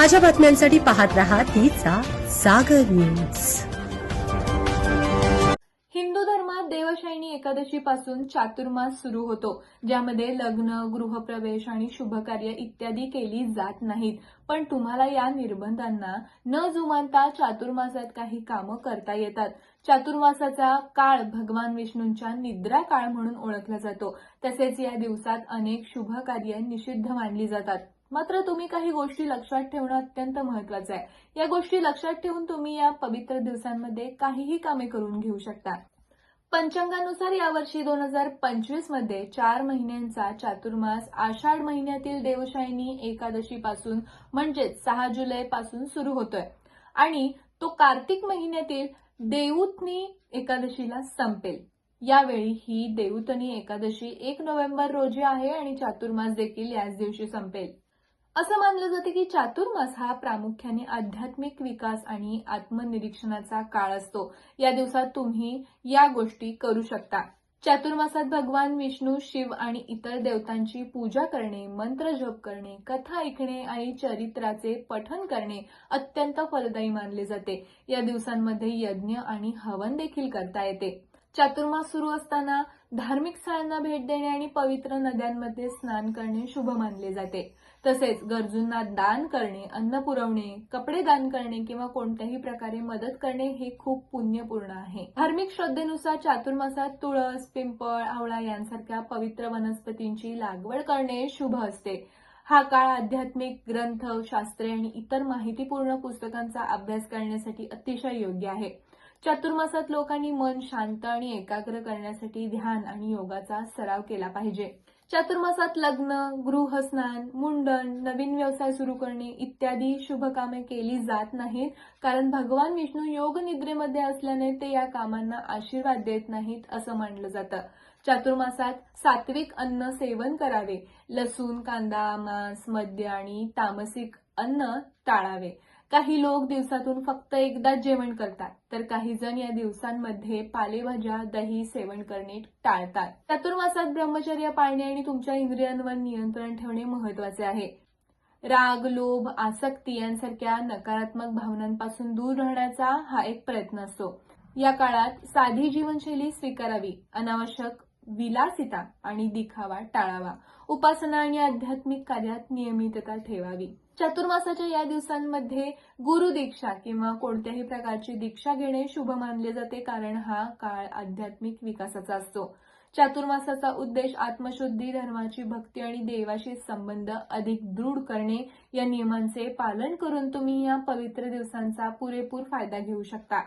ताज्या बातम्यांसाठी पाहत रहा तिचा सागर न्यूज. हिंदू धर्मात देवशयनी एकादशी पासून चातुर्मास सुरू होतो ज्यामध्ये लग्न गृहप्रवेश आणि शुभकार्य इत्यादी केली जात नाहीत. पण तुम्हाला या निर्बंधांना न जुमानता चातुर्मासात काही कामं करता येतात. चातुर्मासाचा काळ भगवान विष्णूंच्या निद्रा काळ म्हणून ओळखला जातो. तसेच या दिवसात अनेक शुभ कार्य निषिद्ध मानली जातात. मात्र तुम्ही काही गोष्टी लक्षात ठेवणं अत्यंत महत्वाचं आहे. या गोष्टी लक्षात ठेवून तुम्ही या पवित्र दिवसांमध्ये काहीही कामे करून घेऊ शकता. पंचांगानुसार यावर्षी दोन हजार पंचवीसमध्ये चार महिन्यांचा चातुर्मास आषाढ महिन्यातील देवशायनी एकादशी पासून म्हणजेच सहा जुलै पासून सुरू होतोय. आणि तो कार्तिक महिन्यातील देऊतनी एकादशीला संपेल. यावेळी ही देऊतनी एकादशी एक नोव्हेंबर रोजी आहे आणि चातुर्मास देखील याच दिवशी संपेल. असं मानलं जातं की चातुर्मास हा प्रामुख्याने आध्यात्मिक विकास आणि आत्मनिरीक्षणाचा काळ असतो. या दिवसात तुम्ही या गोष्टी करू शकता. चातुर्मासात भगवान विष्णू शिव आणि इतर देवतांची पूजा करणे मंत्र जप करणे कथा ऐकणे आणि चरित्राचे पठन करणे अत्यंत फलदायी मानले जाते. या दिवसांमध्ये यज्ञ आणि हवन देखील करता येते. चातुर्मास सुरू असताना धार्मिक स्थळांना भेट देणे आणि पवित्र नद्यांमध्ये स्नान करणे शुभ मानले जाते. तसेच गरजूंना दान करणे अन्न पुरवणे कपडे दान करणे किंवा कोणत्याही प्रकारे मदत करणे हे खूप पुण्यपूर्ण आहे. धार्मिक श्रद्धेनुसार चातुर्मासात तुळस पिंपळ आवळा यांसारख्या पवित्र वनस्पतींची लागवड करणे शुभ असते. हा काळ आध्यात्मिक ग्रंथ शास्त्रे आणि इतर माहितीपूर्ण पुस्तकांचा अभ्यास करण्यासाठी अतिशय योग्य आहे. चातुर्मासात लोकांनी मन शांत आणि एकाग्र करण्यासाठी ध्यान आणि योगाचा सराव केला पाहिजे. चातुर्मासात लग्न गृहस्नान मुंडन नवीन व्यवसाय सुरू करणे इत्यादी शुभ कामे केली जात नाहीत. कारण भगवान विष्णू योग निद्रेमध्ये असल्याने ते या कामांना आशीर्वाद देत नाहीत असं मानलं जातं. चातुर्मासात सात्विक अन्न सेवन करावे. लसूण कांदा मांस मद्य आणि तामसिक अन्न टाळावे. काही लोक दिवसातून फक्त एकदाच जेवण करतात. तर काही जण या दिवसांमध्ये पालेभाज्या दही सेवन करणे टाळतात. चतुर्मासात ब्रह्मचर्य पाळणे आणि तुमच्या इंद्रियांवर नियंत्रण ठेवणे महत्त्वाचे आहे. राग लोभ आसक्ती यांसारख्या नकारात्मक भावनांपासून दूर राहण्याचा हा एक प्रयत्न असतो. या काळात साधी जीवनशैली स्वीकारावी अनावश्यक विलासिता आणि दिखावा टाळावा. उपासना आणि आध्यात्मिक कार्यात नियमितता ठेवावी. चातुर्मासाच्या या दिवसांमध्ये गुरु दीक्षा किंवा कोणत्याही प्रकारची दीक्षा घेणे शुभ मानले जाते कारण हा काळ आध्यात्मिक विकासाचा असतो. चातुर्मासाचा उद्देश आत्मशुद्धी धर्माची भक्ती आणि देवाशी संबंध अधिक दृढ करणे या नियमांचे पालन करून तुम्ही या पवित्र दिवसांचा पुरेपूर फायदा घेऊ शकता.